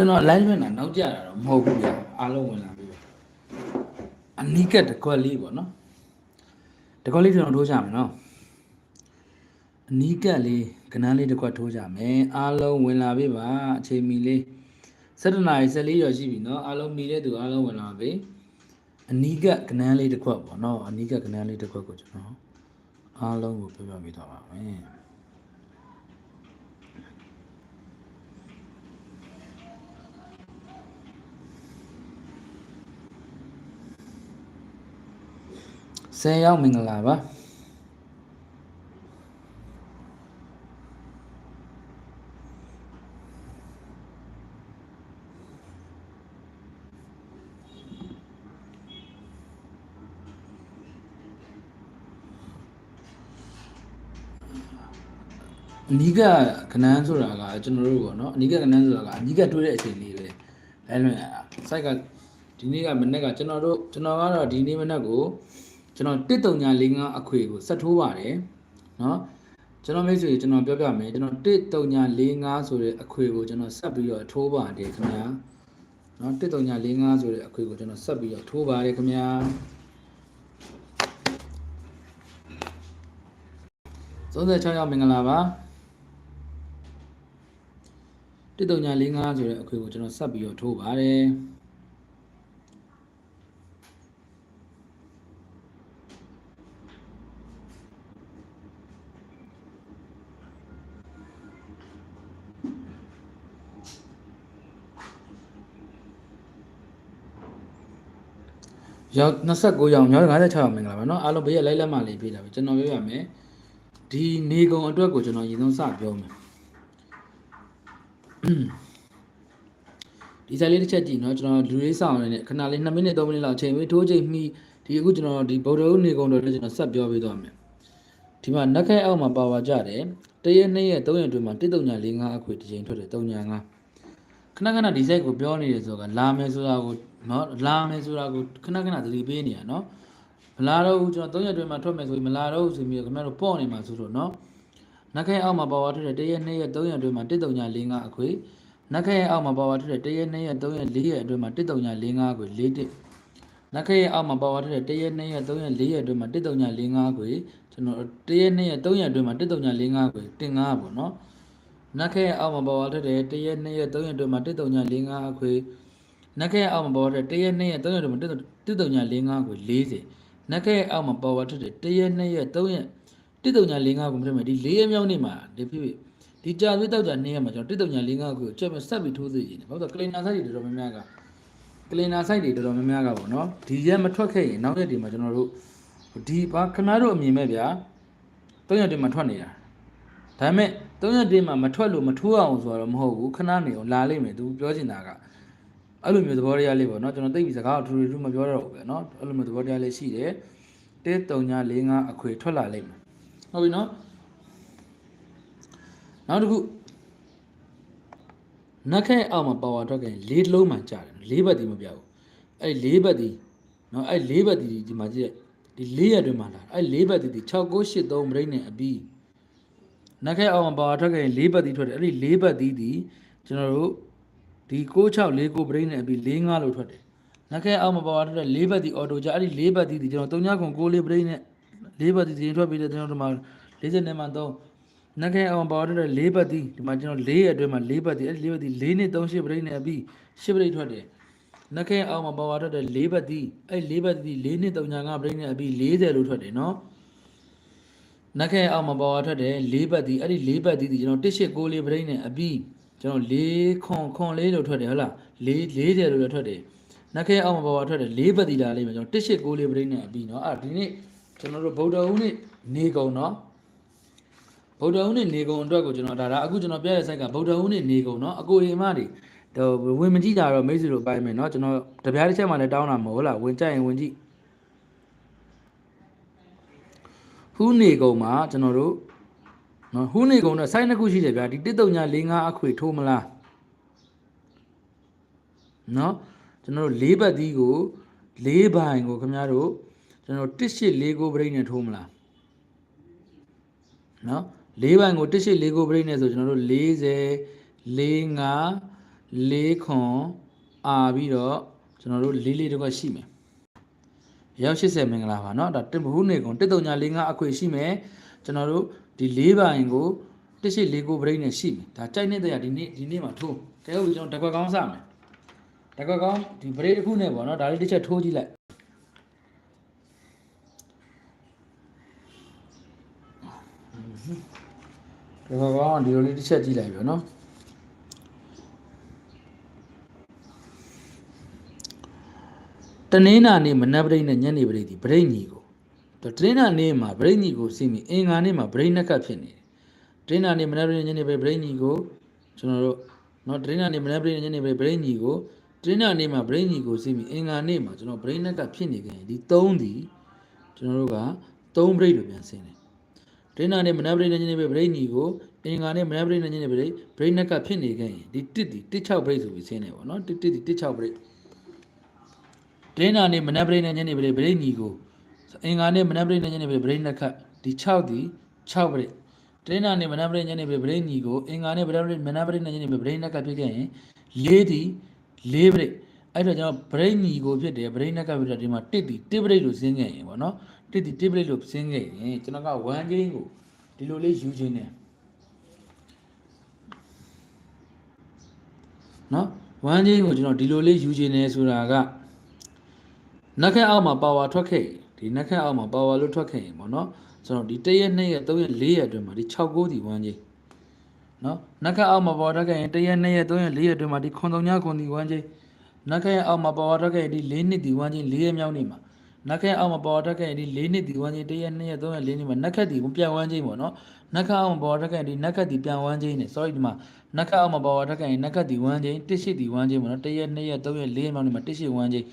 ကျွန်တော် live လွှင့်တာနောက်ကြတာတော့မဟုတ်ဘူးဗျာအားလုံးဝင်လာပြီအနီးကတ်တစ်ခွက်လေးပေါ့နော်တစ်ခွက်လေးကျွန်တော်ထိုးကြမယ်နော်အနီးကတ်လေးကနန်းလေးတစ်ခွက်ထိုးကြမယ်အားလုံးဝင်လာပြီပါအချိန်မီလေး7နာရီ14ရောရှိပြီနော်အားလုံးမီတဲ့သူအားလုံးဝင်လာပြီအနီးကတ်ကနန်းလေးတစ်ခွက်ပေါ့နော်အနီးကတ်ကနန်းလေးတစ်ခွက်ကိုကျွန်တော်အားလုံးကိုပြောပြပေးတော့ပါမယ် ဆယ်ရောက်မင်္ဂလာပါအနီးကကနန်းဆိုတာကကျွန်တော်တို့ပေါ့နော်အနီးကကနန်းဆိုတာကအနီးကတွေးတဲ့အချိန်လေးပဲအဲလွန်ရတာစိုက်ကဒီနေ့ကမနေ့ကကျွန်တော်တို့ကျွန်တော်ကတော့ဒီနေ့မနေ့ကို ကျွန်တော်13945အခွေကိုဆက်ထိုးပါတယ်နော်ကျွန်တော်မိတ်ဆွေကျွန်တော်ပြောပြမယ်ကျွန်တော်13945ဆိုတဲ့အခွေကိုကျွန်တော်ဆက်ပြီးတော့ထိုးပါတယ်ခင်ဗျာနော်13945ဆိုတဲ့အခွေကိုကျွန်တော်ဆက်ပြီးတော့ထိုးပါတယ်ခင်ဗျာ36ရောက်မင်္ဂလာပါ13945ဆိုတဲ့အခွေကိုကျွန်တော်ဆက်ပြီးတော့ထိုးပါတယ် ရောက်29ရောက်ရောက်56ရောက်မင်္ဂလာပါเนาะအားလုံးဘေးရလိုက်လက်မလေးပြေးတာပဲကျွန်တော်ပြောရမယ်ဒီနေကုံအတွက်ကိုကျွန်တော်ရည်သုံးစပြောမယ်ဒီဆိုင်လေးတစ်ချက်ကြည့်เนาะကျွန်တော်လူလေးဆောင်နေနဲ့ခဏလေး2မိနစ်3မိနစ်လောက်ချိန်ပြီးထိုးချိန်မှီဒီအခုကျွန်တော်ဒီဗုဒ္ဓဦးနေကုံတော်လည်းကျွန်တော်ဆက်ပြောပေးသွားမယ်ဒီမှာနက်ခဲအောက်မှာပါဝါကြတယ်တရက်နှစ်ရက်3ရက်အတွင်းမှာ13945အခွေတစ်ချိန်ထွက်တယ်395 ခဏခဏဒီစိုက်ကိုပြောနေတယ်ဆိုတော့လာမယ်ဆိုတာကိုနော်လာမယ်ဆိုတာကိုခဏခဏသတိပေးနေရနော်မလာတော့ဘူးကျွန်တော်၃ရက်တွင်မှထွက်မယ်ဆိုပြီးမလာတော့ဘူးဆိုပြီးခင်ဗျားတို့ပေါ့နေမှာဆိုတော့နော်နက်ခဲအောက်မှာပါဝါထွက်တဲ့၁ရက်၂ရက်၃ရက်တွင်မှတစ်တုံညာ၄၅အခွေနက်ခဲအောက်မှာပါဝါထွက်တဲ့၁ရက်၂ရက်၃ရက်၄ရက်အတွင်းမှာတစ်တုံညာ၄၅အခွေ၄တစ်နက်ခဲအောက်မှာပါဝါထွက်တဲ့၁ရက်၂ရက်၃ရက်၄ရက်အတွင်းမှာတစ်တုံညာ၄၅အခွေကျွန်တော်၁ရက်၂ရက်၃ရက်အတွင်းမှာတစ်တုံညာ၄၅အခွေတင်၅ပေါ့နော် နက်ခဲအောက်မှာပေါ်ထွက်တဲ့တရက်2ရက်3ရက်အတွင်းမှာ13945အခွေနက်ခဲအောက်မှာပေါ်ထွက်တဲ့တရက်2ရက်3ရက်အတွင်းမှာ13945အခွေ40နက်ခဲအောက်မှာပေါ်ထွက်တဲ့တရက်2ရက်3ရက်13945ကိုပြမယ်ဒီ4ရက်မြောက်နေ့မှာဒီဖြစ်ဖြစ်ဒီကြာသွေးတောက်ကြ2ရက်မှာကျွန်တော်13945ကိုချက်မဲ့ဆက်ပြီးထိုးသိရင်ဘာလို့လဲကလင်နာဆိုက်တွေတော်တော်များများကကလင်နာဆိုက်တွေတော်တော်များများကပေါ့နော်ဒီရက်မထွက်ခဲ့ရင်နောက်ရက်တွေမှာကျွန်တော်တို့ဒီဘာခဏတို့အမြင်မဲ့ဗျာ3ရက်တွေမှာထွက်နေတာဒါပေမဲ့ ၃ရက်တည်းမှာမထွက်လို့မထိုးအောင်ဆိုတော့မဟုတ်ဘူးခဏနေအောင်လာလိမ့်မယ်သူပြောချင်တာကအဲ့လိုမျိုးသဘောတရားလေးပေါ့နော်ကျွန်တော်သိပြီစကားကိုထူထူထူမပြောတော့ဘူးပဲနော်အဲ့လိုမျိုးသဘောတရားလေးရှိတယ်တဲ3945အခွေထွက်လာလိမ့်မယ်ဟုတ်ပြီနော်နောက်တစ်ခုနက်ခဲအောက်မှာပါဝါထွက်ခဲ့လေးလုံးမှကြာတယ်လေးဘက်တည်းမပြဘူးအဲ့လေးဘက်တည်းနော်အဲ့လေးဘက်တည်းဒီမှာကြည့်ဒီလေးရက်တွင်မှလာအဲ့လေးဘက်တည်း6983မရိတ်နဲ့အပြီး နက်ခဲအောင်မှာပါဝါထွက်ခဲ့ရင်၄ဘတ်သီးထွက်တယ်အဲ့ဒီ၄ဘတ်သီးဒီကျွန်တော်တို့ဒီ6649ဘရိတ်နဲ့အပြီး45လို့ထွက်တယ်နက်ခဲအောင်မှာပါဝါထွက်တဲ့၄ဘတ်သီးအော်တိုကြအဲ့ဒီ၄ဘတ်သီးဒီကျွန်တော်3994ဘရိတ်နဲ့၄ဘတ်သီးတင်ထွက်ပြီးတဲ့ကျွန်တော်တို့မှာ40နဲ့မှ3နက်ခဲအောင်ပါဝါထွက်တဲ့၄ဘတ်သီးဒီမှာကျွန်တော်၄ရက်အတွင်းမှာ၄ဘတ်သီးအဲ့ဒီ၄ဘတ်သီး၄နဲ့38ဘရိတ်နဲ့အပြီး10ဘရိတ်ထွက်တယ်နက်ခဲအောင်မှာပါဝါထွက်တဲ့၄ဘတ်သီးအဲ့ဒီ၄ဘတ်သီး၄နဲ့35ဘရိတ်နဲ့အပြီး40လို့ထွက်တယ်နော် နက်ခဲအောက်မှာပေါ်ထွက်တယ်၄ဘတ်ဒီအဲ့ဒီ၄ဘတ်ဒီဒီကျွန်တော်189လေးပရိတ်နဲ့အပြီးကျွန်တော်၄ခွန်ခွန်လေးလို့ထွက်တယ်ဟုတ်လား၄40လို့လည်းထွက်တယ်နက်ခဲအောက်မှာပေါ်ထွက်တယ်၄ဘတ်ဒီလာလေးမှာကျွန်တော်189လေးပရိတ်နဲ့အပြီးเนาะအဲ့ဒီနေ့ကျွန်တော်တို့ဗုဒ္ဓဟူးနေ့နေကုံเนาะဗုဒ္ဓဟူးနေ့နေကုံအတွက်ကိုကျွန်တော်ဒါဒါအခုကျွန်တော်ပြရတဲ့ site ကဗုဒ္ဓဟူးနေ့နေကုံเนาะအကိုအိမ်မတွေတော့ဝင်မကြည့်ကြတော့မိတ်ဆွေတို့ပိုင်းမယ်เนาะကျွန်တော်တပြားတစ်ချက်မှလည်းတောင်းတာမဟုတ်လားဝင်ကြိုက်ရင်ဝင်ကြည့် ဟူးနေကုံမှာကျွန်တော်တို့နော်ဟူးနေကုံတော့ site နှစ်ခုရှိတယ်ဗျာဒီ13945အခွေထိုးမလားနော်ကျွန်တော်တို့၄ဘတ်သီးကို၄ဘိုင်ကိုခင်ဗျားတို့ကျွန်တော်1849ပရိတ်နဲ့ထိုးမလားနော်၄ဘိုင်ကို1849ပရိတ်နဲ့ဆိုကျွန်တော်တို့40 45၄ခွန်အာပြီးတော့ကျွန်တော်တို့လေးလေးတစ်ခွက်ရှိမယ် ရောက်80မင်္ဂလာပါเนาะဒါတင်ဘဟုနေကုန်1345အခွေရှိမယ်ကျွန်တော်တို့ဒီ၄ပိုင်းကို1849ပရိတ်နဲ့ရှိမယ်ဒါကြိုက်နေတဲ့ဒီနေ့ဒီနေ့မှာထိုးကဲဟုတ်ပြီကျွန်တော်တစ်ခွက်ကောင်းစမယ်တစ်ခွက်ကောင်းဒီပရိတ်တစ်ခုနဲ့ပေါ့เนาะဒါလေးတစ်ချက်ထိုးကြည့်လိုက်တစ်ခွက်ကောင်းဒီလိုလေးတစ်ချက်ကြည့်လိုက်ပြီเ တနင်္လာနေ့မနက်ပရိတ်နဲ့ညနေပရိတ်ဒီပရိတ်ညီကိုတနင်္လာနေ့မှာပရိတ်ညီကိုစီးမိအင်္ဂါနေ့မှာပရိတ်နှက်ကပ်ဖြစ်နေတယ်တနင်္လာနေ့မနက်ပရိတ်ညနေပရိတ်ပရိတ်ညီကိုကျွန်တော်တို့နော်တနင်္လာနေ့မနက်ပရိတ်ညနေပရိတ်ပရိတ်ညီကိုတနင်္လာနေ့မှာပရိတ်ညီကိုစီးမိအင်္ဂါနေ့မှာကျွန်တော်ပရိတ်နှက်ကပ်ဖြစ်နေကြရင်ဒီ3ဒီကျွန်တော်တို့က3ပရိတ်လိုပြန်ဆင်းတယ်တနင်္လာနေ့မနက်ပရိတ်ညနေပရိတ်ပရိတ်ညီကိုအင်္ဂါနေ့မနက်ပရိတ်ညနေပရိတ်ပရိတ်နှက်ကပ်ဖြစ်နေကြရင်ဒီ1ဒီ16ပရိတ်ဆိုပြီးဆင်းတယ်ပေါ့နော်1 1ဒီ16ပရိတ် ဒိနာနေ့မနက်ပရိနဲ့ညနေပရိပရိညီကိုအင်္ဂါနေ့မနက်ပရိနဲ့ညနေပရိပရိနှစ်ခတ်ဒီ6ဒီ6ပရိဒိနာနေ့မနက်ပရိညနေပရိပရိညီကိုအင်္ဂါနေ့မနက်ပရိမနက်ပရိနဲ့ညနေပရိပရိနှစ်ခတ်ဖြစ်ခဲ့ရင်4ဒီ4ပရိအဲ့တော့ကျွန်တော်ပရိညီကိုဖြစ်တယ်ပရိနှစ်ခတ်ဖြစ်တော့ဒီမှာ1ဒီ1ပရိလို့ဆင်းခဲ့ရင်ပေါ့နော်1ဒီ1ပရိလို့ဆင်းခဲ့ရင်ကျွန်တော်က1ချင်းကိုဒီလိုလေးယူခြင်းနဲ့နော်1ချင်းကိုကျွန်တော်ဒီလိုလေးယူခြင်းနဲ့ဆိုတာက နက်ခက်အောက်မှာပါဝါထွက်ခဲ့ရင်ဒီနက်ခက်အောက်မှာပါဝါလို့ထွက်ခဲ့ရင်ပေါ့နော်ကျွန်တော်ဒီ1ရက်2ရက်3ရက်4ရက်အတွင်းမှာဒီ6ကိုးဒီဝမ်းကြီးနော်နက်ခက်အောက်မှာပါဝါထွက်ခဲ့ရင်1ရက်2ရက်3ရက်4ရက်အတွင်းမှာဒီခွန်3ညခွန်ဒီဝမ်းကြီးနက်ခက်အောက်မှာပါဝါထွက်ခဲ့ရင်ဒီ4နှစ်ဒီဝမ်းကြီး4ရက်မြောက်နေ့မှာနက်ခက်အောက်မှာပါဝါထွက်ခဲ့ရင်ဒီ4နှစ်ဒီဝမ်းကြီး1ရက်2ရက်3ရက်4နှစ်မှာနက်ခက်ဒီပြန်ဝမ်းကြီးပေါ့နော်နက်ခက်အောက်မှာပါဝါထွက်ခဲ့ရင်ဒီနက်ခက်ဒီပြန်ဝမ်းကြီးနဲ့ sorry ဒီမှာနက်ခက်အောက်မှာပါဝါထွက်ခဲ့ရင်နက်ခက်ဒီဝမ်းကြီး1ရှိဒီဝမ်းကြီးပေါ့နော်1ရက်2ရက်3ရက်4ရက်မြောက်နေ့မှာ1ရှိဝမ်းကြီး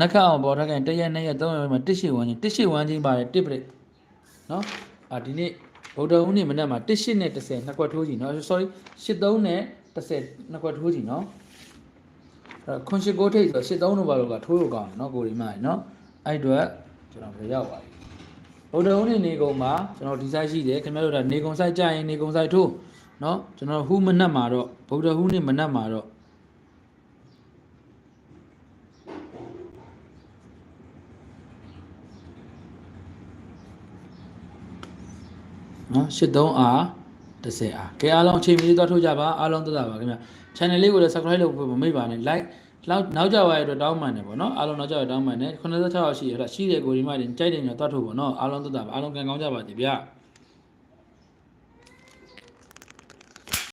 နက်ခတ်အောင်ပေါ်ထားခင်တရက်နှစ်ရက်သုံးရက်မှာတစ်ရှိဝန်းချင်းတစ်ရှိဝန်းချင်းပါတယ်တစ်ပရိနော်အာဒီနေ့ဗုဒ္ဓဦးနေ့မနေ့မှာတစ်ရှိနဲ့30နှစ်ခွက်ထိုးကြည့်နော် sorry 83နဲ့30နှစ်ခွက်ထိုးကြည့်နော်အဲ့ခွန်ရှိကိုထိတ်ဆို83တို့ဘာလို့ကထိုးလို့ကောင်းတယ်နော်ကိုဒီမကြီးနော်အဲ့အတွက်ကျွန်တော်ပြရောက်ပါပြီဗုဒ္ဓဦးနေ့နေကုန်မှာကျွန်တော်ဒီ site ရှိတယ်ခင်ဗျားတို့ကနေကုန် site ကြာရင်နေကုန် site ထိုးနော်ကျွန်တော်ဟူးမနက်မှာတော့ဗုဒ္ဓဟူးနေ့မနက်မှာတော့ နော်83 R 10 R ကဲအားလုံးအချိန်မီသွားထုတ်ကြပါအားလုံးသက်သာပါခင်ဗျ channel လေးကိုလည်း subscribe လုပ်ဖို့မမေ့ပါနဲ့ like နောက်နောက်ကြပါရတော့တောင်းပန်တယ်ပေါ့နော်အားလုံးနောက်ကြရတောင်းပန်တယ်86ရောက်ရှိရတာရှိတဲ့ကိုဒီမှတင်ကြိုက်တယ်ညတော့သွားထုတ်ပေါ့နော်အားလုံးသက်သာပါအားလုံးကံကောင်းကြပါစေဗျာ